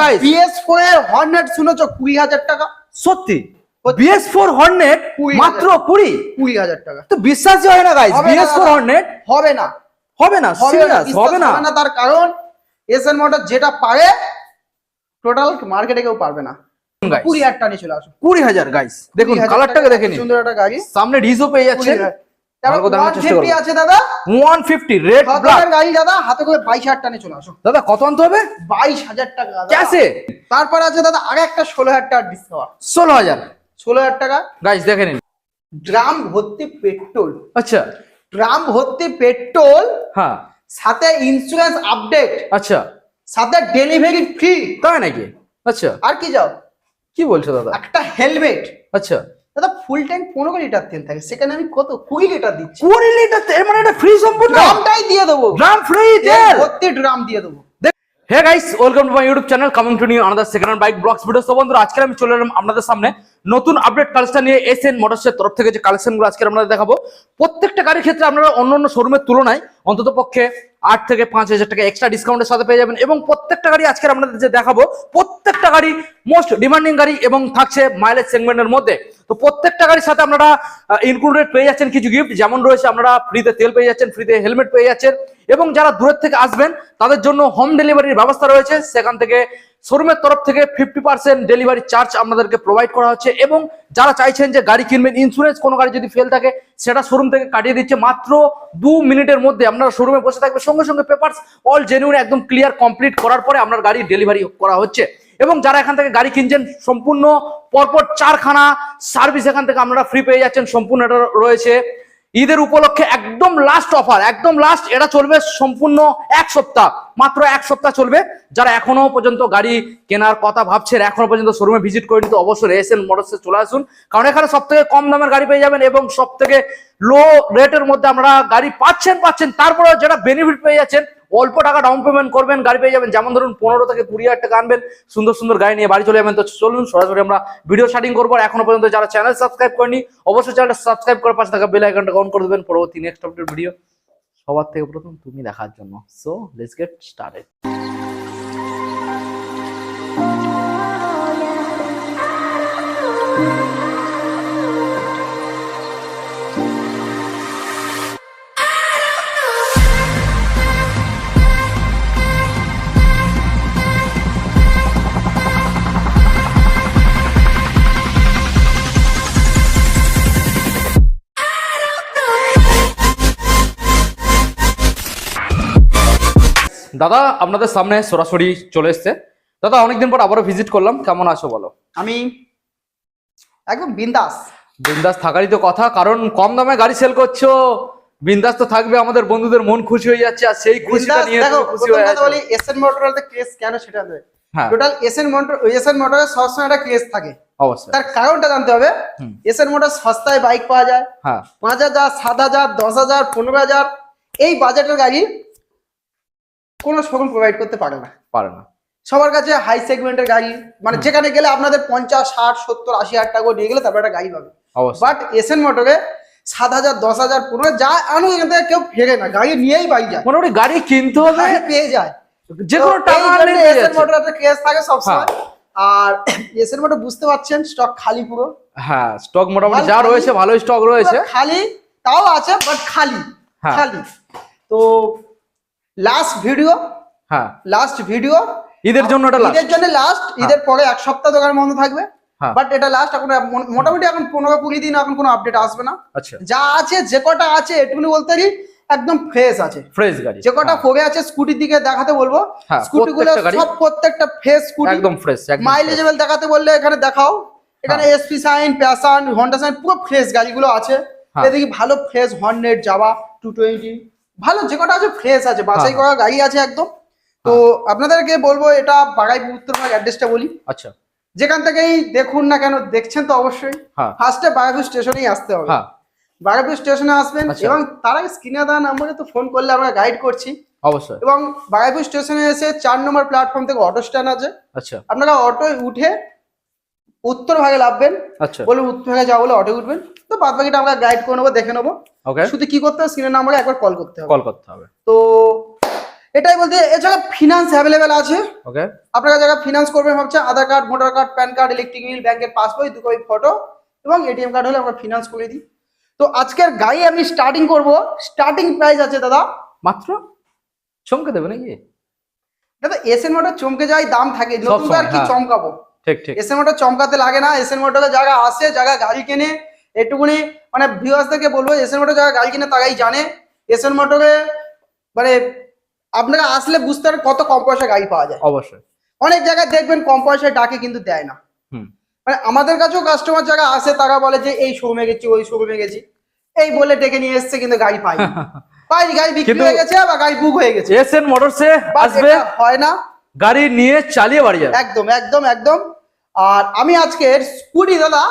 Guys four এর Hornet শুনেছো? কুড়ি হাজার টাকা। সত্যি? বিএস ফোর হর্নেট মাত্র কুড়ি? কুড়ি হাজার টাকা। তো বিশ্বাসই হয় না গাইস বিএস ফোর হর্নেট হবে না। হবে না সিরিয়াস হবে না। না তার কারণ এসএন মোটর যেটা পারে টোটাল মার্কেটে কেউ পারবে না। কুড়ি হাজার টাকা নিয়ে চলে আসো কুড়ি হাজার গাইস দেখুন 20,000 কালারটাকে টাকা দেখে নিন। সুন্দর একটা গাড়ি। সামনে ডিজও পেয়ে যাচ্ছে 20,000 তারপর ভালো করে দেখানোর চেষ্টা 150 করব। আছে দাদা। ওয়ান ফিফটি রেড ব্ল্যাক গাড়ি দাদা? হাতে করে বাইশ হাজার টাকা নিয়ে চলে আসো। দাদা কত আনতে হবে? বাইশ হাজার টাকা দাদা। ক্যাশে তারপর আছে দাদা আগে একটা ষোলো হাজার টাকা ডিসকাউন্ট ষোলো হাজার। ষোলো হাজার টাকা? দেখে নিন। ড্রাম ভর্তি পেট্রোল। আচ্ছা। ড্রাম ভর্তি পেট্রোল হ্যাঁ। সাথে ইন্স্যুরেন্স আপডেট আচ্ছা। সাথে ডেলিভারি ফ্রি তাই নাকি? আচ্ছা। আর কি যাও? কি বলছো দাদা? একটা হেলমেট আচ্ছা। দাদা ফুল ট্যাঙ্ক পনেরো লিটার তেল থাকে। সেখানে আমি কত? কুড়ি লিটার দিচ্ছি। কুড়ি লিটার তেল মানে এটা ফ্রি সম্পূর্ণ? ড্রামটাই দিয়ে দেবো। ড্রাম ফ্রি তেল? ভর্তি ড্রাম দিয়ে দেবো। Hey guys welcome to my YouTube channel coming to new another second hand bike blogs video তো বন্ধুরা আজকে আমি চলে এলাম আপনাদের সামনে। নতুন আপডেট কালেকশন নিয়ে এসএন মোটরসের তরফ থেকে যে কালেকশনগুলো আজকে আপনাদের দেখাবো, প্রত্যেকটা গাড়ির ক্ষেত্রে আপনারা অন্য অন্য শোরুমের তুলনায় অন্তত পক্ষে আট থেকে পাঁচ হাজার টাকা এক্সট্রা ডিসকাউন্টের সাথে পেয়ে যাবেন এবং প্রত্যেকটা গাড়ি আজকে আপনাদের যে দেখাবো, প্রত্যেকটা গাড়ি মোস্ট ডিমান্ডিং গাড়ি এবং থাকছে মাইলেজ সেগমেন্টের মধ্যে। তো প্রত্যেকটা গাড়ির সাথে আপনারা ইনক্লুডেড পেয়ে যাচ্ছেন কিছু গিফট যেমন রয়েছে আপনারা ফ্রিতে তেল পেয়ে যাচ্ছেন ফ্রিতে হেলমেট পেয়ে যাচ্ছেন এবং যারা দূরের থেকে আসবেন, তাদের জন্য হোম ডেলিভারির ব্যবস্থা রয়েছে। সেখান থেকে শোরুমের তরফ থেকে ফিফটি পার্সেন্ট ডেলিভারি চার্জ আপনাদেরকে প্রোভাইড করা হচ্ছে এবং যারা চাইছেন যে গাড়ি কিনবেন ইন্স্যুরেন্স কোনো গাড়ি যদি ফেল থাকে, সেটা শোরুম থেকে কাটিয়ে দিচ্ছে। মাত্র দু মিনিটের মধ্যে আপনারা শোরুমে বসে থাকবে। সঙ্গে সঙ্গে পেপারস অল জেনুইন একদম ক্লিয়ার কমপ্লিট করার পরে আপনার গাড়ি ডেলিভারি করা হচ্ছে। এবং যারা এখান থেকে গাড়ি কিনছেন, সম্পূর্ণ পরপর চারখানা সার্ভিস এখান থেকে আপনারা ফ্রি পেয়ে যাচ্ছেন। সম্পূর্ণ রয়েছে। ঈদের উপলক্ষে একদম লাস্ট অফার একদম লাস্ট এটা চলবে সম্পূর্ণ এক সপ্তাহ, মাত্র এক সপ্তাহ চলবে। যারা এখনও পর্যন্ত গাড়ি কেনার কথা ভাবছেন, এখনও পর্যন্ত শোরুমে ভিজিট করে নিতে অবশ্যই এসএন মোটরসে চলে আসুন। কারণ এখানে সব থেকে কম দামের গাড়ি পেয়ে যাবেন এবং সব থেকে লো রেটের মধ্যে আমরা গাড়ি পাচ্ছেন পাচ্ছেন। তারপরে যেটা বেনিফিট পেয়ে যাচ্ছেন অল্প টাকা ডাউন পেমেন্ট করবেন, গাড়ি পেয়ে যাবেন। যেমন ধরুন পনেরো থেকে কুড়ি হাজার টাকা আনবেন, সুন্দর সুন্দর গাড়ি নিয়ে বাড়ি চলে যাবেন। তো চলুন, সরাসরি আমরা ভিডিও স্টার্টিং করব এখনও পর্যন্ত যারা চ্যানেল সাবস্ক্রাইব করেনি অবশ্যই চ্যানেলটা সাবস্ক্রাইব করার পাশে থাকা বেল আইকনটা অন করে দেবেন। পরবর্তী নেক্সট আপডেট ভিডিও সবার থেকে প্রথম তুমি দেখার জন্য। সো লেটস গেট স্টার্টেড দাদা আপনাদের সামনে সরাসরি চলে এসছে। দাদা অনেকদিন পর আবারও ভিজিট করলাম। কেমন আছো বলো? আমি একদম বিন্দাস। বিন্দাস থাকারই তো কথা কারণ কম দামে গাড়ি সেল করছ। বিন্দাস তো থাকবে আমাদের বন্ধুদের মন খুশি হয়ে যাচ্ছে আর সেই খুশিটা নিয়ে দেখো খুশি হয়ে আছো। বলি এসএন মোটরের কেস কেন সেটা দেবে হ্যাঁ। টোটাল এসএন মোটর এসএন মোটরে সবসময় একটা কেস থাকে। অবশ্যই। তার কারণটা জানতে হবে এসএন মোটর সস্তায় বাইক পাওয়া যায়। হ্যাঁ। পাঁচ হাজার সাত হাজার দশ হাজার পনেরো হাজার এই বাজেটের গাড়ি কোনো শোরুম প্রোভাইড করতে পারে না। পারে না। সবার কাছে হাই সেগমেন্টের গাড়ি মানে যেখানে গেলে আপনাদের পঞ্চাশ ষাট সত্তর আশি হাজার টাকা নিয়ে গেলে তারপর একটা গাড়ি পাবে। বাট এসএন মোটরে সাত হাজার দশ হাজার পনেরো যা আনো এখান থেকে কেউ ফেরে না গাড়ি নিয়েই বাড়ি যায়। মোটামুটি গাড়ি কিনতে হবে। পেয়ে যায়। যে কোনো টাকা আনলেই পেয়ে মোটর একটা কেস থাকে সবসময়। হ্যাঁ। আর এসএন মোটর বুঝতে পারছেন স্টক খালি পুরো। হ্যাঁ স্টক মোটামুটি যা রয়েছে স্টক রয়েছে। খালি তাও আছে বাট খালি। হ্যাঁ। খালি। তো লাস্ট ভিডিও হ্যাঁ। লাস্ট ভিডিও ঈদের জন্য এটা ঈদের জন্য লাস্ট ঈদের পরে এক সপ্তাহ দোকান বন্ধ থাকবে। হ্যাঁ। বাট এটা লাস্ট এখন মোটামুটি এখন পনেরো কুড়ি দিন এখন কোনো আপডেট আসবে না। আচ্ছা। যা আছে যে কটা আছে এটুকুনি বলতে পারি একদম ফ্রেশ আছে। ফ্রেশ গাড়ি। যে কটা হ্যাঁ, পড়ে আছে স্কুটির দিকে দেখাতে বলব। হ্যাঁ, স্কুটি গুলো সব প্রত্যেকটা ফ্রেশ স্কুটি একদম ফ্রেশ মাইলেজেবল দেখাতে বললে এখানে দেখাও। এখানে হ্যাঁ। SP Shine Passion Honda Shine পুরো ফ্রেশ গাড়িগুলো আছে। হ্যাঁ। এদিকে ভালো ফ্রেশ হর্নেট যাওয়া টু টোয়েন্টি ভালো যে কটা আছে ফ্রেশ আছে বাছাই হ্যাঁ। করা গাড়ি আছে একদম। তো আপনাদেরকে বলব এটা বাগাইপুর উত্তরভাগ অ্যাড্রেসটা বলি। আচ্ছা। যেখান থেকেই দেখুন না কেন দেখছেন তো অবশ্যই। হ্যাঁ। ফার্স্টে বাগাইপুর স্টেশনেই আসতে হবে। হ্যাঁ। বাগাইপুর স্টেশনে আসবেন আচ্ছা। এবং তার আগে স্ক্রিনে দেওয়া নাম্বারে তো ফোন করলে আমরা গাইড করছি। অবশ্যই। এবং বাগাইপুর স্টেশনে এসে চার নম্বর প্ল্যাটফর্ম থেকে অটো স্ট্যান্ড আছে। আচ্ছা। আপনারা অটোয় উঠে উত্তর ভাগে লাভবেন। আচ্ছা। বলে উত্তর ভাগে যাওয়া বলে অটো উঠবেন। তো বাদ বাকিটা আমরা গাইড করে নেব দেখে নেব। ওকে শুধু কি করতে হবে? স্ক্রিনের নাম্বারে একবার কল করতে হবে। কল করতে হবে। তো এটাই বলতে এছাড়া ফিনান্স অ্যাভেলেবেল আছে। ওকে আপনারা যারা ফিনান্স করবেন ভাবছেন Aadhaar card voter card PAN card electric bill ব্যাংকের পাসবই দু কপি ফটো এবং এটিএম কার্ড হলে আমরা ফিনান্স করে দিই। তো আজকের গাড়ি আমি স্টার্টিং করব। স্টার্টিং প্রাইস আছে দাদা। মাত্র? চমকে দেবে নাকি? দাদা এসএন মোটর চমকে যায় দাম থাকে। নতুন আর কি হ্যাঁ। চমকাবো? ঠিক ঠিক। এসএন মোটর চমকাতে লাগে না এসএন মোটরে যারা আসে যারা গাড়ি কেনে একটুকুনি মানে ভিউয়ার্সদেরকে বলব এসএন মোটর যারা গাড়ি কিনে তারাই জানে। এসএন মোটরে মানে আপনারা আসলে বুঝতে পারেন কত কম পয়সা গাড়ি পাওয়া যায়। অবশ্যই। অনেক জায়গায় দেখবেন কম পয়সায় ডাকে কিন্তু দেয় না। মানে আমাদের কাছেও কাস্টমার যারা আসে তারা বলে যে এই শোরুমে গেছি ওই শোরুমে গেছি এই বলে ডেকে নিয়ে এসছে কিন্তু গাড়ি পাই পাইনি গাড়ি বিক্রি হয়ে গেছে বা গাড়ি বুক হয়ে গেছে। এসএন মোটরসে আসবে হয় না। গাড়ি নিয়ে চালিয়ে বাড়ি যাবে। একদম একদম একদম। আর আমি আজকের স্কুটি দাদা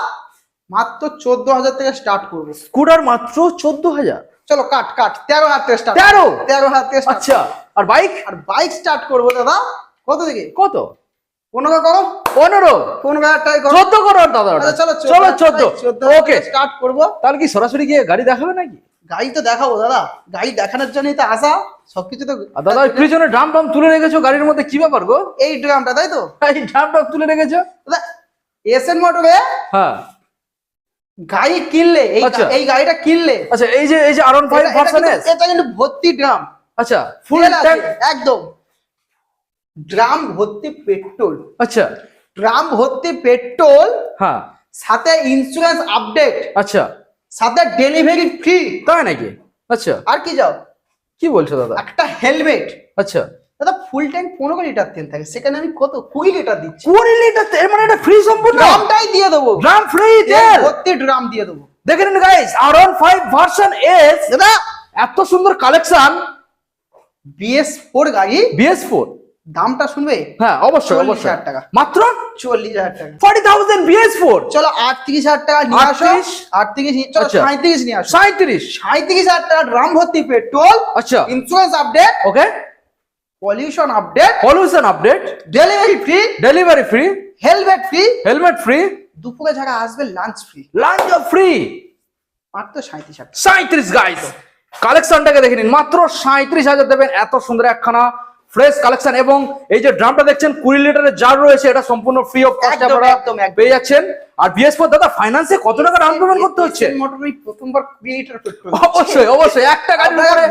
মাত্র চোদ্দ হাজার থেকে স্টার্ট করব। স্কুটার মাত্র চোদ্দ হাজার চলো কাট কাট। তেরো হাজার থেকে স্টার্ট তেরো? তেরো হাজার থেকে আচ্ছা আর বাইক আর বাইক স্টার্ট করব দাদা। কত থেকে? কত? পনেরো করো। পনেরো? পনেরো হাজার টাকা করো। চোদ্দ করো দাদা আচ্ছা, চলো চলো চোদ্দ। চোদ্দ। ওকে স্টার্ট করব। তাহলে কি সরাসরি গিয়ে গাড়ি দেখাবে নাকি? গাড়ি তো দেখাবো দাদা। গাড়ি দেখানোর জন্যই তো আসা। সবকিছু তো দাদা পিছনে ড্রাম টাম তুলে রেখেছো গাড়ির মধ্যে কি ব্যাপার গো? এই ড্রামটা তাই তো? এই ড্রাম টাম তুলে রেখেছো? দাদা এসএন মোটরে হ্যাঁ। গাড়ি কিনলে এই আচ্ছা। এই গাড়িটা কিনলে। আচ্ছা এই যে এই যে আরন ফাইভ এটা- এটা ভার্সন কিন্তু- এটা কিন্তু ভর্তি ড্রাম। আচ্ছা। ফুল ট্যাঙ্ক একদম। ড্রাম ভর্তি পেট্রোল। আচ্ছা। ড্রাম ভর্তি পেট্রোল হ্যাঁ। সাথে ইন্স্যুরেন্স আপডেট আচ্ছা। সাথে ডেলিভারি ফ্রি। তাই নাকি? আচ্ছা। আর কি যাও? কি বলছো দাদা? একটা হেলমেট। আচ্ছা। দাদা ফুল ট্যাঙ্ক পনেরো লিটার তেল থাকে। সেখানে আমি কত? কুড়ি লিটার দিচ্ছি। কুড়ি লিটার তেল? মানে এটা ফ্রি সম্পূর্ণ ড্রামটাই দিয়ে দেবো। ড্রাম ফ্রি তেল? ভর্তি ড্রাম দিয়ে দেবো। দেখে নিন গাইস আরন ফাইভ ভার্সন এস দাদা! এত সুন্দর কালেকশন বিএস ফোর গাড়ি। বিএস ফোর দামটা শুনবে? হ্যাঁ অবশ্যই অবশ্যই। হাজার টাকা। মাত্র? চল্লিশ হাজার টাকা। ফর্টি থাউজেন্ড বিএস ফোর চলো আটত্রিশ হাজার টাকা নিয়ে আসো। আটত্রিশ? চলো আচ্ছা। সাঁত্রিশ নিয়ে আসো। সাঁত্রিশ সাঁত্রিশ হাজার টাকা ড্রাম ভর্তি পেট্রোল আচ্ছা। Insurance update okay. Pollution update pollution update delivery free delivery free helmet free helmet free দুপুরে যারা আসবে লাঞ্চ ফ্রি লাঞ্চ ফ্রি মাত্র সাঁত্রিশ হাজার সাঁত্রিশ গাইস কালেকশনটাকে দেখে নিন। মাত্র সাঁত্রিশ হাজার দেবেন। এত সুন্দর একখানা ফ্রেশ কালেকশন এবং এই যে ড্রামটা দেখছেন কুড়ি লিটারের জার রয়েছে এটা সম্পূর্ণ ফ্রি অফ কস্ট আপনারা। পেয়ে যাচ্ছেন আর বিএস ফোর দাদা ফাইন্যান্সে কত টাকা ডাউন পেমেন্ট করতে হচ্ছে? মোটরই প্রথমবার কুড়ি লিটার পেট্রোল অবশ্যই অবশ্যই একটা উপরে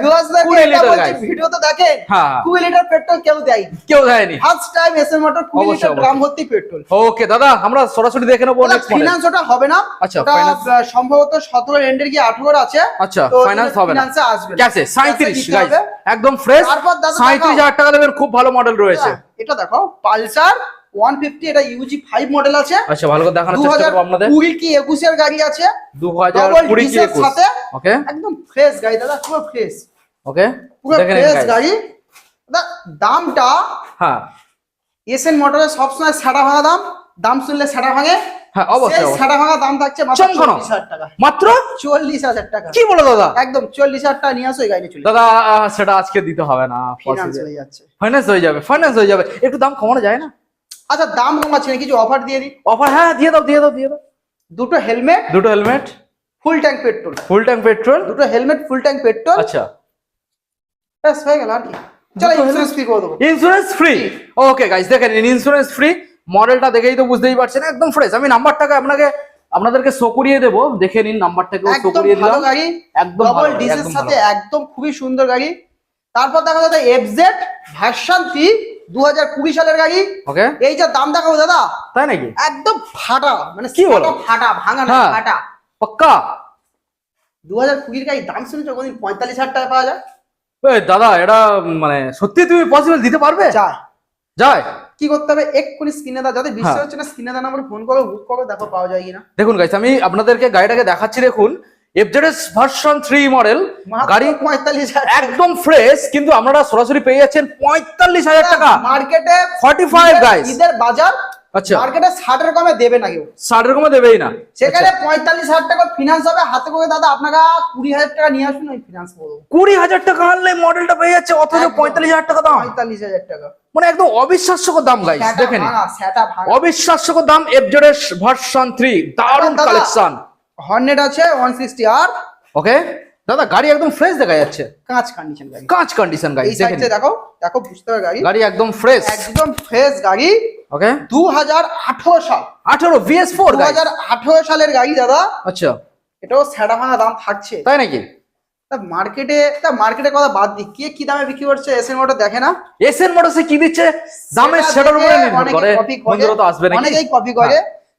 কুড়ি লিটার ভিডিও তো দেখেন হ্যাঁ, হ্যাঁ। কুড়ি লিটার পেট্রোল কেউ দেয় কেউ দেয়নি। ফার্স্ট টাইম এসএম মোটর কুড়ি লিটার। ড্রাম ভর্তি পেট্রোল ওকে দাদা আমরা সরাসরি দেখে নেব নেক্সট ফিনান্স ওটা হবে না। আচ্ছা, সম্ভবত সতেরো এন্ডের কি আঠারো আছে। আচ্ছা ফাইন্যান্স হবে না। আসবে। ক্যাশে সাঁত্রিশ গাইস একদম ফ্রেশ তারপর দাদা সাঁত্রিশ। হাজার টাকা দেবেন খুব ভালো মডেল রয়েছে। এটা দেখো পালসার ওয়ান ফিফটি এটা ইউজি ফাইভ মডেল আছে। আচ্ছা ভালো করে দেখানোর চেষ্টা করব আপনাদের। কি একুশের গাড়ি আছে? দু হাজার Double কুড়ি কি ডিসের একুশ। সাথে। ওকে একদম ফ্রেশ গাড়ি দাদা পুরো ফ্রেশ ওকে পুরো ফ্রেশ গাড়ি। দাদা দামটা হ্যাঁ। এসএন মোটরের সবসময় সাড়া ভাঙা দাম। দাম শুনলে সাড়া ভাঙে। হ্যাঁ অবশ্যই। সাড়া ভাঙা দাম থাকছে মাত্র। চল্লিশ হাজার টাকা। কি বলো দাদা? একদম চল্লিশ হাজার টাকা নিয়ে আসো গাড়ি চলে দাদা সেটা আজকে দিতে হবে না। ফিনান্স হয়ে যাচ্ছে। ফাইন্যান্স হয়ে যাবে ফাইন্যান্স হয়ে যাবে। একটু দাম কমানো যায় না? আচ্ছা দাম কমাচ্ছে না কিছু অফার দিয়ে দিই। অফার হ্যাঁ দিয়ে দাও দিয়ে দাও দিয়ে দাও। দুটো হেলমেট দুটো helmet full tank petrol full tank petrol দুটো হেলমেট ফুল ট্যাঙ্ক পেট্রোল আচ্ছা। ব্যাস হয়ে গেল আর কি। চলো ইন্স্যুরেন্স ফ্রি করে দেবো। ইন্স্যুরেন্স ফ্রি ওকে গাইস দেখেন ইন্স্যুরেন্স ফ্রি মডেলটা দেখেই তো বুঝতেই পারছেন একদম ফ্রেশ আমি নাম্বারটাকে আপনাকে আপনাদেরকে শো করিয়ে দেবো দেখে নিন শো করিয়ে দিলাম। গাড়ি একদম ডবল ভালো ডিসের সাথে একদম খুবই সুন্দর গাড়ি। তারপর দেখা যাচ্ছে এফজেড ভার্সন থ্রি দু হাজার কুড়ি সালের গাড়ি। ওকে। এই যে দাম দেখাবো দাদা তাই নাকি? একদম ফাটা মানে কি বলো? ফাটা, ভাঙা না হ্যাঁ। ফাটা। পাক্কা? দু হাজার কুড়ির গাড়ি দাম শুনেছো কোনদিন পঁয়তাল্লিশ হাজার টাকা পাওয়া যায়? দাদা এটা মানে সত্যি তুমি পসিবল দিতে পারবে? যায়। যায়? কি করতে হবে? এক্ষুনি স্ক্রিনে দাও। যাদের বিশ্বাস হ্যাঁ। হচ্ছে না স্ক্রিনে দাও নাম্বারে ফোন করো বুক করো দেখো পাওয়া যায় কিনা। দেখুন গাইস আমি আপনাদেরকে গাড়িটাকে দেখাচ্ছি দেখুন। এফজেডএস ভার্সন থ্রি মডেল গাড়ি পঁয়তাল্লিশ একদম ফ্রেশ কিন্তু আপনারা সরাসরি পেয়ে যাচ্ছেন পঁয়তাল্লিশ হাজার টাকা। মার্কেটে 45 guys। ঈদের বাজার আচ্ছা। মার্কেটে ষাটের কমে দেবে না কেউ। ষাট রকমে দেবেই না। সেখানে পঁয়তাল্লিশ হাজার টাকা ফিনান্স হবে। হাতে করে দাদা আপনারা কুড়ি হাজার টাকা নিয়ে আসুন ওই ফিনান্স করব কুড়ি হাজার টাকা আনলে মডেলটা পেয়ে যাচ্ছে অথচ। পঁয়তাল্লিশ হাজার টাকা দাম। পঁয়তাল্লিশ হাজার টাকা। মানে একদম অবিশ্বাস্যকর দাম গাইস দেখেন অবিশ্বাস্যকর দাম এফজেডএস ভার্সন থ্রি দারুণ দাদা। কালেকশন হর্নেট আছে ওয়ান সিক্সটি আর ওকে দাদা গাড়ি একদম ফ্রেশ দেখা যাচ্ছে। কাঁচ কন্ডিশন গাড়ি। কাঁচ কন্ডিশন গাড়ি এই দেখেন সাইডে দেখো দেখো বুঝতে হবে গাড়ি। গাড়ি একদম ফ্রেশ একদম ফ্রেশ গাড়ি। ওকে দু হাজার আঠারো সাল। আঠারো বিএস ফোর দু হাজার আঠারো সালের গাড়ি দাদা। আচ্ছা। এটাও স্যাডা ভাঙা দাম থাকছে। তাই নাকি? তা মার্কেটে তা মার্কেটের কথা বাদ দিই। কে কি দামে বিক্রি করছে এসএন মোটর দেখে না? এসএন মোটরসে কি দিচ্ছে? দামের সেটার উপরে নির্ভর করে। বন্ধুরা তো আসবে নাকি? হ্যাঁ। অনেকেই কপি করে।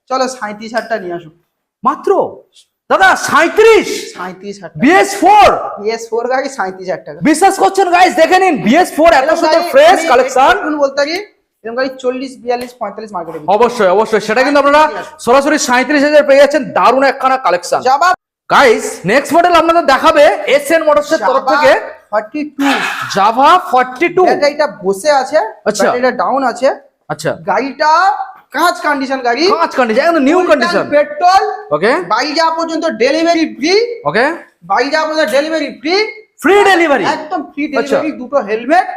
চলো সাঁত্রিশ হাজারটা নিয়ে আসো। মাত্র? দাদা সাঁত্রিশ সাঁত্রিশ বিএস ফোর। বিএস ফোর গাড়ি সাঁত্রিশ হাজার টাকা। বিশ্বাস করছেন গাইস দেখে নিন বিএস ফোর এত সুন্দর ফ্রেশ কালেকশন বলতে গাড়ি চল্লিশ বিয়াল্লিশ পঁয়তাল্লিশ মার্কেটে অবশ্যই অবশ্যই। সেটা কিন্তু আপনারা সরাসরি সাঁত্রিশ হাজার পেয়ে যাচ্ছেন দারুণ একখানা কালেকশন গাইস নেক্সট মডেল আপনাদের দেখাবে এসএন মোটরস এর তরফ থেকে। ফর্টি টু জাভা বসে আছে আচ্ছা। ব্যাটারিটা ডাউন আছে। আচ্ছা। গাড়িটা কাঁচ কন্ডিশন গাড়ি। কাঁচ কন্ডিশন একদম নিউ কন্ডিশন পেট্রোল ওকে বাড়ি যাওয়া পর্যন্ত ডেলিভারি ফ্রি ওকে বাড়ি যাওয়া পর্যন্ত ডেলিভারি ফ্রি ফ্রি ডেলিভারি একদম ফ্রি আচ্ছা। ডেলিভারি দুটো helmet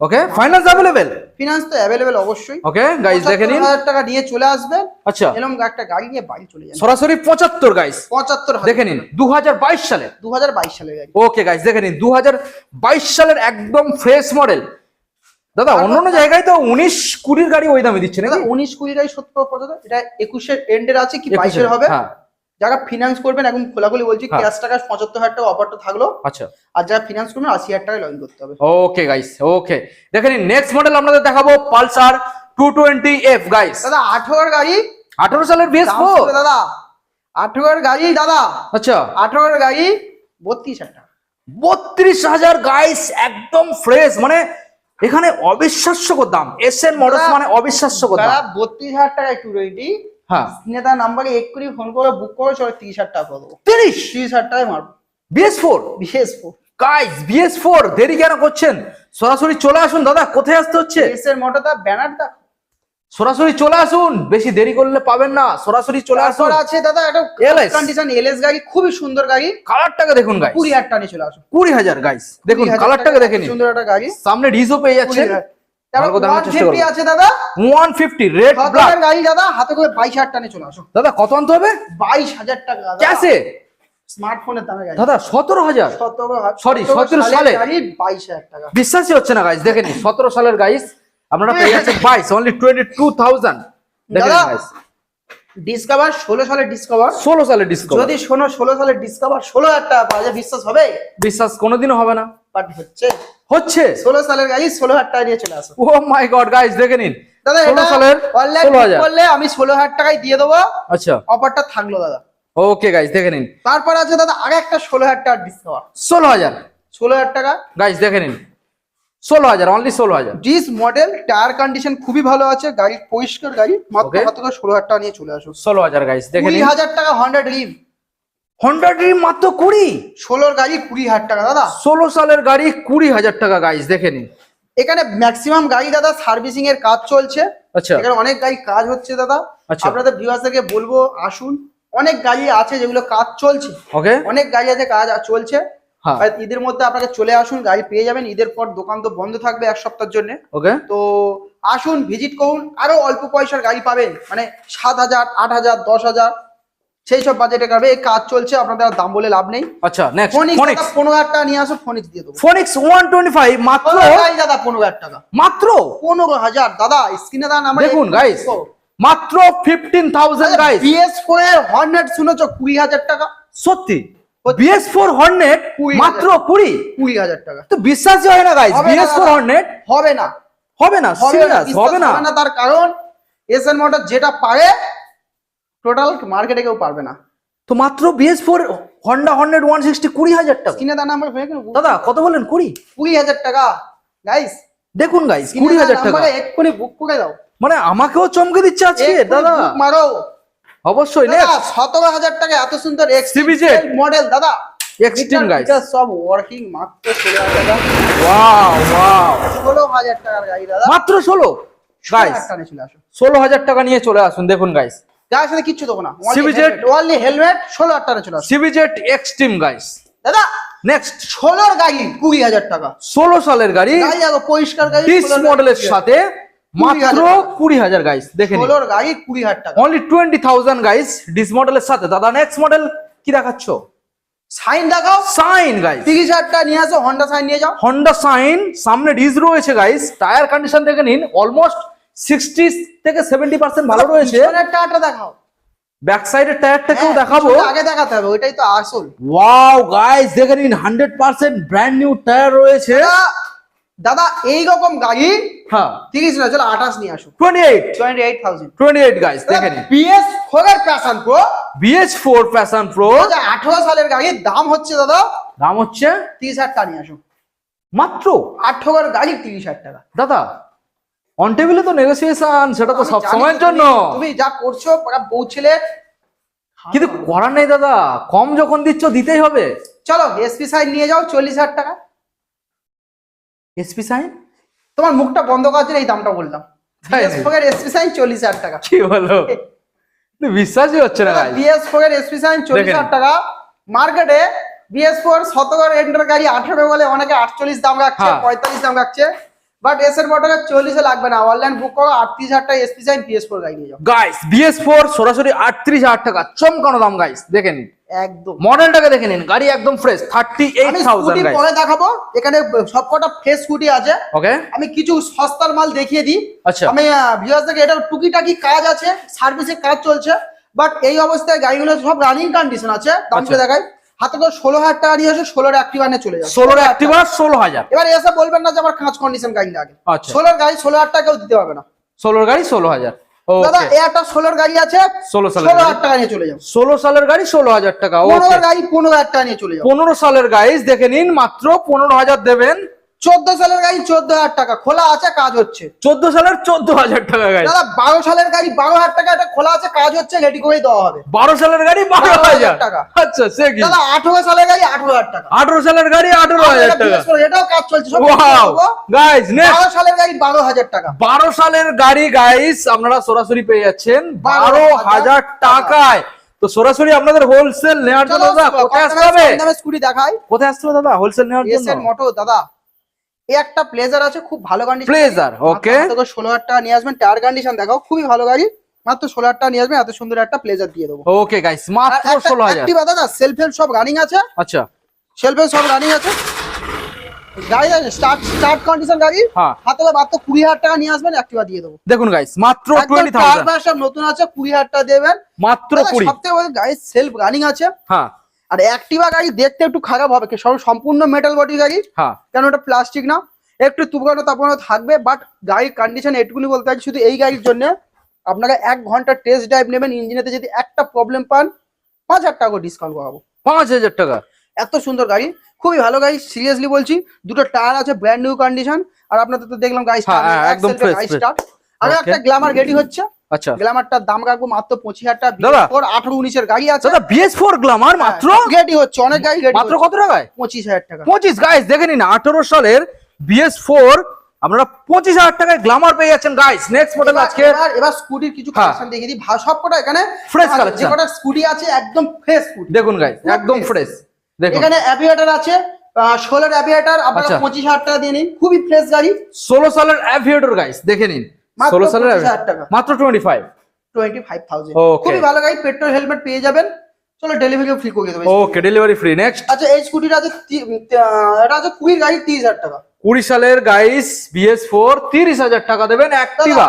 okay finance available finance তো অ্যাভেলেবেল অবশ্যই। ওকে গাইস দেখে নিন। 75,000 টাকা নিয়ে চলে আসবে। আচ্ছা। এরকম একটা গাড়ি নিয়ে বাড়ি চলে যাবে সরাসরি পঁচাত্তর গাইস পঁচাত্তর দেখে নিন দু হাজার বাইশ সালে দু হাজার বাইশ সালের গাড়ি। ওকে গাইস দেখে নিন দু হাজার বাইশ সালের একদম ফ্রেশ মডেল দাদা অন্যান্য জায়গায় তো উনিশ কুড়ির গাড়ি ওই দামে দিচ্ছে নাকি? উনিশ কুড়ি গাড়ি সত্তর পঁচাত্তর এটা একুশের এন্ডের আছে কি? বাইশের হবে। হ্যাঁ। যারা ফিনান্স করবেন এখন খোলাখুলি বলছি। ক্যাশ টাকা পঁচাত্তর হাজার টাকা অফারটা থাকল। আচ্ছা। আর যারা ফিনান্স করবেন আশি হাজার টাকায় লগ করতে হবে। ওকে গাইস ওকে দেখে নিন নেক্সট মডেল আপনাদের দেখাবো Pulsar two twenty F guys দাদা আঠেরোর গাড়ি। আঠারো সালের বিএস ফোর দাদা আঠেরোর গাড়ি দাদা। আচ্ছা। আঠেরোর গাড়ি বত্রিশ হাজার টাকা। বত্রিশ হাজার গাইস একদম ফ্রেশ মানে এখানে অবিশ্বাস্যক দাম। এস এন মডেলস মানে অবিশ্বাস্য দাম। বত্রিশ হাজার টাকায় টু টোয়েন্টি হ্যাঁ। নেতা নাম্বারে এক্ষুনি ফোন করে বুক করে চলো তিরিশ হাজার টাকা দেবো তিরিশ? তিরিশ হাজার টাকায় মারবো। বিএস ফোর বিশেষ গাইস বিএস ফোর দেরি কেন করছেন? সরাসরি চলে আসুন দাদা কোথায় আসতে হচ্ছে? এসের ব্যানার ব্যানারটা সরাসরি চলে আসুন। বেশি দেরি করলে পাবেন না। সরাসরি চলে আসুন। আছে দাদা একটা LS কন্ডিশন এলএস গাড়ি খুবই সুন্দর গাড়ি। কালারটাকে দেখুন গাইস কুড়ি হাজার টাকা চলে আসুন। কুড়ি হাজার গাইস দেখুন কালারটাকে টাকা দেখে নিন। সুন্দর একটা গাড়ি। সামনে ডিজও পেয়ে যাচ্ছে কুড়ি হাজার। তারপর ভালো করে দেখানোর চেষ্টা 150 করব। আছে দাদা। ওয়ান ফিফটি রেড ব্ল্যাক গাড়ি দাদা হাতে করে বাইশ হাজার টাকা চলে আসুন। দাদা কত আনতে হবে? বাইশ হাজার টাকা ক্যাশে? স্মার্টফোনের দামে দাদা সতেরো হাজার। হাজার- সতেরো সালে। বাইশ হাজার টাকা। বিশ্বাসই হচ্ছে না গাইস দেখেন সতেরো সালের গাইস আপনারা পেয়ে যাচ্ছেন বাইশ only twenty two thousand Discover ষোলো সালের ডিসকভার ষোলো সালের ডিসকাউন্ট যদি শোনো ষোলো সালের ডিসকভার ষোলো হাজার টাকা পাওয়া যায় বিশ্বাস হবে? বিশ্বাস কোনোদিনও হবে না। বাট হচ্ছে। হচ্ছে। ষোলো সালের গাড়ি ষোলো হাজার টাকা নিয়ে চলে আসো। ও মাই গড গাইস দেখে নিন। দাদা ষোলো সালের অনলাইন করলে আমি ষোলো হাজার টাকায় দিয়ে দেবো। আচ্ছা। অফারটা থাকল দাদা। ওকে গাইস দেখে নিন। তারপর আছে দাদা আগে একটা ষোলো হাজার টাকার ডিসকাউন্ট ষোলো হাজার। ষোলো হাজার টাকা। গাইস দেখে নিন। ষোলো হাজার অনলি ষোলো হাজার। ডিস মডেল টায়ার কন্ডিশন খুবই ভালো আছে গাড়ি পরিষ্কার গাড়ি মাত্র হাতে করে ষোলো হাজার টাকা নিয়ে চলে আসো। ষোলো হাজার গাইস দেখে কুড়ি হাজার টাকা হন্ডা ড্রিম হন্ডা ড্রিম মাত্র কুড়ি? ষোলোর গাড়ি কুড়ি হাজার টাকা দাদা। ষোলো সালের গাড়ি কুড়ি হাজার টাকা গাইস দেখে নিন। এখানে ম্যাক্সিমাম গাড়ি দাদা সার্ভিসিং এর কাজ চলছে। আচ্ছা। এখানে অনেক গাড়ি কাজ হচ্ছে দাদা। আচ্ছা। আপনাদের ভিউয়ার্সদেরকে বলব আসুন। অনেক গাড়ি আছে যেগুলো কাজ চলছে। ওকে অনেক গাড়ি আছে কাজ চলছে। ঈদের মধ্যে আপনাকে চলে আসুন গাড়ি পেয়ে যাবেন। ঈদের পর দোকান তো বন্ধ থাকবে এক সপ্তাহের জন্য। ওকে। তো আসুন ভিজিট করুন আরও অল্প পয়সার গাড়ি পাবেন। মানে সাত হাজার আট হাজার দশ হাজার সেই সব বাজেটে গাড়ি এই কাজ চলছে আপনাদের দাম বলে লাভ নেই। আচ্ছা নেক্সট ফোনিক্স ফোনিক্স দাদা পনেরো হাজার টাকা নিয়ে আসো ফোনিক্স দিয়ে দেবো। ফোনিক্স ওয়ান টোয়েন্টি ফাইভ মাত্র? পনেরো দাদা পনেরো হাজার টাকা। মাত্র? পনেরো হাজার দাদা স্ক্রিনে দাদা আমার দেখুন গাইস মাত্র fifteen thousand guys BS four এর হর্নেট শুনেছো কুড়ি হাজার টাকা? সত্যি? বিএস ফোর হর্নেট মাত্র কুড়ি? কুড়ি হাজার টাকা। তো বিশ্বাসই হয় না না বিএস ফোর। হর্নেট হবে না। হবে না না সিরিয়াস হবে না। তার কারণ এসএন মোটর যেটা পারে টোটাল মার্কেটে কেউ পারবে না। তো মাত্র BS four Honda Hornet one sixty কুড়ি হাজার টাকা। দাদা নাম্বার ফেলে দাদা কত বললেন কুড়ি? কুড়ি হাজার টাকা গাইস দেখুন গাইস কুড়ি হাজার টাকা। এক্ষুনি বুক করে দাও। মানে আমাকেও চমকে দিচ্ছে আজকে দাদা। মারো। অবশ্যই সতেরো হাজার টাকা এত সুন্দর মডেল দাদা। এক্সট্রিম গাইস সব ওয়ার্কিং মাত্র ষোলো হাজার টাকা। ওয়াও ওয়াও ষোলো হাজার টাকার গাড়ি দাদা। মাত্র ষোলো? গাইস ষোলো হাজার টাকা নিয়ে চলে আসুন দেখুন গাইস গাড়ির সাথে কিচ্ছু দেবো না। CBZ ওয়ানলি হেলমেট ষোলো হাজার টাকা চলে আসো। সিবিজেট এক্সট্রিম গাইস দাদা নেক্সট ষোলোর গাড়ি কুড়ি হাজার টাকা। ষোলো সালের গাড়ি। পরিষ্কার গাড়ি ডিস 16 মডেলের সাথে মাত্র কুড়ি হাজার গাইস দেখে ষোলোর গাড়ি কুড়ি হাজার টাকা। Only twenty thousand guys disc মডেলের সাথে। দাদা নেক্সট মডেল কি দেখাচ্ছ? সাইন দেখাও। সাইন গাইস তিরিশ হাজার টাকা নিয়ে আসো হন্ডা সাইন নিয়ে যাও। হন্ডা সাইন সামনে ডিজ রয়েছে গাইস টায়ার কন্ডিশন দেখে নিন অলমোস্ট সিক্সটি থেকে সেভেন্টি পার্সেন্ট ভালো রয়েছে। টাকাটা দেখাও। ব্যাক সাইডের টায়ারটাকেও দেখাবো। আগে দেখাতে হবে ওইটাই তো আসল। ওয়াও গাইস দেখে নিন hundred percent brand new tyre রয়েছে। দাদা, এই রকম গাড়ি? হ্যাঁ। তিরিশ না চলো আঠাশ নিয়ে আসো। Twenty eight twenty eight thousand twenty eight guys দেখে নিন। বিএস ফোর এর Passion Pro four Passion Pro আঠারো সালের গাড়ির দাম হচ্ছে দাদা? দাম হচ্ছে? তিরিশ হাজার টাকা নিয়ে আসো। মাত্র? আঠারোর গাড়ি তিরিশ হাজার টাকা। দাদা অন টেবিলে তো নেগোসিয়েশন সেটা তো সব সময়ের জন্য। তুমি যা করছ ওরা বউ ছেলে কিন্তু করার নেই দাদা। কম যখন দিচ্ছ দিতেই হবে। চলো এসপি সাইড নিয়ে যাও চল্লিশ হাজার টাকা। এসপি সাইন তোমার মুখটা বন্ধ করার জন্য এই দামটা বললাম। বিএস ফোর এসপি সাইন চল্লিশ হাজার টাকা। কি বলো? বিশ্বাসই হচ্ছে না বিএস ফোর এর এসপি সাইন চল্লিশ হাজার টাকা। মার্কেটে বিএস ফোর শতকর এন্টার গাড়ি আঠারো বলে অনেকে আটচল্লিশ দাম রাখছে হ্যাঁ। পঁয়তাল্লিশ দাম রাখছে। বাট এস এর মোটরে চল্লিশে লাগবে না। অনলাইন বুক করো আটত্রিশ হাজার টাকা এসপি সাইন বিএস ফোর গাড়ি নিয়ে যাও। গাইস বিএস ফোর সরাসরি আটত্রিশ হাজার টাকা। চমকানো দাম গাইস দেখে নিন একদম। মডেলটাকে দেখে নিন গাড়ি একদম ফ্রেশ থার্টি এইট থাউজেন্ড পরে দেখাবো এখানে সবকটা ফ্রেশ স্কুটি আছে। ওকে আমি কিছু সস্তার মাল দেখিয়ে দিই। আচ্ছা। আমি ভিউয়ার্স থেকে এটা টুকিটাকি কাজ আছে সার্ভিসের কাজ চলছে। বাট এই অবস্থায় গাড়িগুলো সব রানিং কন্ডিশন আছে। দামটা আচ্ছা। দেখাই। হাতে করে ষোলো হাজার টাকা ষোলোর অ্যাক্টিভা নিয়ে চলে যাবে ষোলোর অ্যাক্টিভা ষোলো হাজার। এবার এসে বলবেন না যে আমার কাঁচ কন্ডিশন গাড়ি লাগে ষোলোর গাড়ি ষোলো হাজার টাকা কেউ দিতে পারবে না। ষোলোর গাড়ি ষোলো হাজার। দাদা ষোলোর গাড়ি আছে ষোলো সালের হাজার টাকা নিয়ে চলে ষোলো সালের গাড়ি ষোলো হাজার টাকা পনেরো গাড়ি পনেরো হাজার টাকা নিয়ে চলে পনেরো সালের গাড়ি দেখে নিন মাত্র পনেরো হাজার দেবেন। চোদ্দ সালের গাড়ি চোদ্দ হাজার টাকা খোলা আছে কাজ হচ্ছে। চোদ্দ সালের চোদ্দ হাজার টাকা গাইস দাদা বারো সালের গাড়ি বারো হাজার টাকা এটা খোলা আছে কাজ হচ্ছে রেডি করেই দেওয়া হবে। বারো সালের গাড়ি বারো হাজার টাকা। আচ্ছা সে কি? দাদা আঠেরো সালের গাড়ি আঠেরো হাজার টাকা। আঠারো সালের গাড়ি আঠারো হাজার টাকা। এটাও কাজ চলছে নেক্সট বারো সালের গাড়ি বারো হাজার টাকা। বারো সালের গাড়ি গাইস আপনারা সরাসরি পেয়ে যাচ্ছেন বারো হাজার টাকায়। তো সরাসরি আপনাদের হোলসেল নেওয়ার জন্য দাদা কোথায় আসতে হবে? স্কুটি দেখাই। কোথায় আসতে হবে দাদা হোলসেল নেওয়ার জন্য? মোটো দাদা। এই একটা প্লেজার আছে খুব ভালো কন্ডিশন প্লেজার ওকে ষোলো হাজার টাকা নিয়ে আসবেন। টায়ার কন্ডিশন দেখাও খুবই ভালো গাড়ি। মাত্র ষোলো হাজার টাকা নিয়ে আসবেন এত সুন্দর একটা প্লেজার দিয়ে দেবো। ওকে গাইস মাত্র ষোলো হাজার। দাদা সেলফ হেল্প সব রানিং আছে। আচ্ছা। সেলফ হেল্প সব রানিং আছে। গাড়ি স্টার্ট স্টার্ট কন্ডিশন গাড়ি। হ্যাঁ। হাতে মাত্র কুড়ি হাজার টাকা নিয়ে আসবেন অ্যাক্টিভা দিয়ে দেবো। দেখুন গাইস মাত্র টোয়েন্টি থাউজেন্ড নতুন আছে কুড়ি হাজার টাকা দেবেন। মাত্র কুড়ি। সেলফ রানিং আছে। হ্যাঁ। আর অ্যাক্টিভা গাড়ি দেখতে একটু খারাপ হবে সব সম্পূর্ণ মেটাল বডি গাড়ি। হ্যাঁ। কেন ওটা প্লাস্টিক না? একটু তুপকানো তাপানো থাকবে বাট গাড়ির কন্ডিশন এটুকুনি বলতে পারি শুধু এই গাড়ির জন্য। আপনারা এক ঘণ্টা টেস্ট ড্রাইভ নেবেন ইঞ্জিনেতে যদি একটা প্রবলেম পান পাঁচ হাজার টাকা ডিসকাউন্ট করাবো। পাঁচ হাজার টাকা? এত সুন্দর গাড়ি খুবই ভালো গাড়ি সিরিয়াসলি বলছি দুটো টায়ার আছে ব্র্যান্ড নিউ কন্ডিশন আর আপনাদের তো দেখলাম গাড়ি হ্যাঁ, হ্যাঁ, একদম আগে একটা গ্ল্যামার গাড়ি হচ্ছে। আচ্ছা। গ্ল্যামারটার দাম রাখব মাত্র পঁচিশ হাজার টাকা। গাড়ি আছে। দাদা গ্লামার মাত্র? হচ্ছে অনেক গাড়ি রেডি মাত্র কত টাকায়? পঁচিশ হাজার টাকা। পঁচিশ গাইস দেখে নিন আঠারো সালের আপনারা টাকায় পেয়ে যাচ্ছেন গাইস নেক্সট মডেল আজকে। এবার স্কুটির কিছু হ্যাঁ। কালেকশন দেখিয়ে দিই। ভা- সবকটা এখানে। কটা স্কুটি আছে একদম ফ্রেশ স্কুটি দেখুন গাইস একদম ফ্রেশ দেখুন। এখানে অ্যাভিয়েটার আছে ষোলোর অ্যাভিয়েটার আপনারা আচ্ছা। পঁচিশ হাজার টাকা দিয়ে নিন। খুবই ফ্রেশ গাড়ি। ষোলো সালের অ্যাভিয়েটর গাইস দেখে নিন। ষোলো সালের মাত্র twenty five twenty five thousand. খুবই ভালো গাড়ি পেট্রোল হেলমেট পেয়ে যাবেন। চলো ডেলিভারি ফ্রি করে দেবো। ওকে ডেলিভারি ফ্রি নেক্সট আচ্ছা এই স্কুটিটা আছে এটা আছে কুড়ি গাড়ি তিরিশ হাজার টাকা। কুড়ি সালের গাইস বিএস ফোর তিরিশ হাজার টাকা দেবেন অ্যাক্টিভা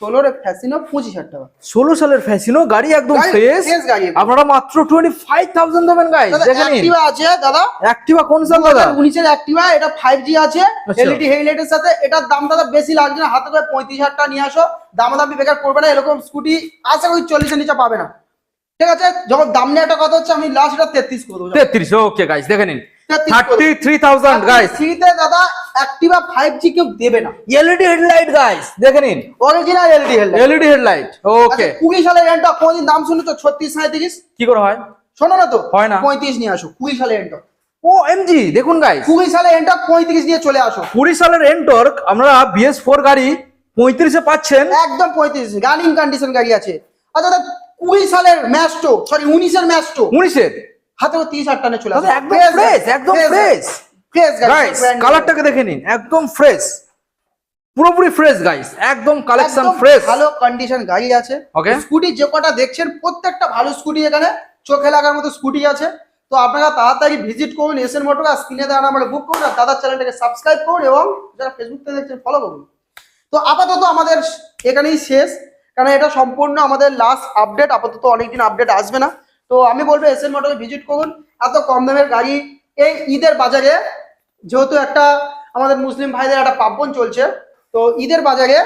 ষোলোর ফ্যাসিনো পঁচিশ হাজার টাকা। ষোলো সালের ফ্যাসিনো গাড়ি একদম গাড়ি ফ্রেশ গাড়ি। আপনারা মাত্র টোয়েন্টি ফাইভ থাউজেন্ড দেবেন অ্যাক্টিভা আছে দাদা। অ্যাক্টিভা কোন সাল দাদা? উনিশের অ্যাক্টিভা এটা ফাইভ জি আছে আচ্ছা। এলইডি হেডলাইটের সাথে। এটার দাম দাদা বেশি লাগছে না হাতে করে পঁয়ত্রিশ হাজার টাকা নিয়ে আসো। দামাদামি বেকার করবে না এরকম স্কুটি আশা করি চল্লিশের নিচে পাবে না। ঠিক আছে? যখন দাম নিয়ে একটা কথা হচ্ছে আমি লাস্ট এটা তেত্রিশ করে দেবো। তেত্রিশ ওকে গাইস দেখে নিন। 33 থার্টি থ্রি থাউজেন্ড গাইস ফ্রিতে দাদা অ্যাক্টিভা ফাইভ কেউ দেবে না। এলইডি হেডলাইট গাইস দেখে নিন। Original LED headlight LED headlight okay কুড়ি সালের রেন্টটা কোনদিন দাম শুনেছো ছত্রিশ সাঁত্রিশ কি করে হয়? শোনো না তো হয় না। পঁয়ত্রিশ নিয়ে আসো কুড়ি সালের রেন্টটা ও এমজি দেখুন গাইস সালের নিয়ে চলে আসো। কুড়ি সালের এনটর্ক আমরা বিএস ফোর গাড়ি পঁয়ত্রিশে পাচ্ছেন। একদম পঁয়ত্রিশ রানিং কন্ডিশন গাড়ি আছে। আচ্ছা দাদা কুড়ি সালের ম্যাস্টো সরি উনিশের ম্যাস্টো উনিশের? হাতে করে তিরিশ হাজার টানে চলে দাদা একদম ফ্রেশ একদম ফ্রেশ ফ্রেশ গাইস কালারটাকে দেখে নিন একদম ফ্রেশ পুরোপুরি ফ্রেশ গাইস একদম কালেকশন ফ্রেশ ভালো কন্ডিশন গাড়ি আছে. স্কুটি যে কটা দেখছেন প্রত্যেকটা ভালো স্কুটি এখানে। চোখে লাগার মতো স্কুটি আছে। তো আপনারা তাড়াতাড়ি ভিজিট করুন এসএন মোটর আর স্ক্রিনে দেওয়া নাম্বারে বুক করুন আর দাদার চ্যানেলটাকে সাবস্ক্রাইব করুন এবং যারা ফেসবুক থেকে দেখছেন ফলো করুন। তো আপাতত আমাদের এখানেই শেষ। কারণ এটা সম্পূর্ণ আমাদের লাস্ট আপডেট আপাতত অনেকদিন আপডেট আসবে না। তো আমি বলব এসএন মোটরে ভিজিট করুন। এত কম দামের গাড়ি। এই ঈদের বাজারে যেহেতু একটা আমাদের মুসলিম ভাইদের একটা পার্বণ চলছে তো ঈদের বাজারে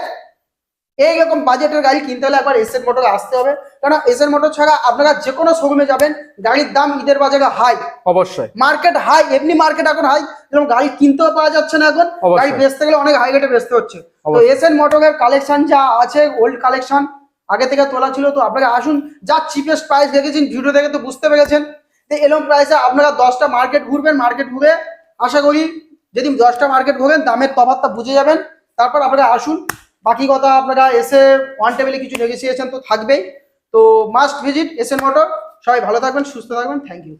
এইরকম বাজেটের গাড়ি কিনতে হলে একবার এসএন মোটরে আসতে হবে। কারণ এসএন মোটর ছাড়া আপনারা যে কোনো শোরুমে যাবেন গাড়ির দাম ঈদের বাজারে হাই অবশ্যই। মার্কেট হাই এমনি মার্কেট এখন হাই যেরকম গাড়ি কিনতেও পাওয়া যাচ্ছে না এখন গাড়ি বেচতে গেলে অনেক হাই রেটে বেচতে হচ্ছে। তো। এসএন মোটরের কালেকশন যা আছে ওল্ড কালেকশন আগে থেকে তোলা ছিল, তো আপনারা আসুন, যা চিপেস্ট প্রাইস দেখেছেন ভিডিও দেখে তো বুঝতে পেরেছেন। তো এরকম প্রাইসে আপনারা দশটা মার্কেট ঘুরবেন মার্কেট ঘুরে আশা করি যদি দশটা মার্কেট ঘুরেন, দামের তফাতটা বুঝে যাবেন। তারপর আপনারা আসুন। বাকি কথা আপনারা এসে ওয়ান টেবিলে কিছু নেগোসিয়েশন তো থাকবেই। তো মাস্ট ভিজিট এসএন মোটর সবাই ভালো থাকবেন, সুস্থ থাকবেন। Thank you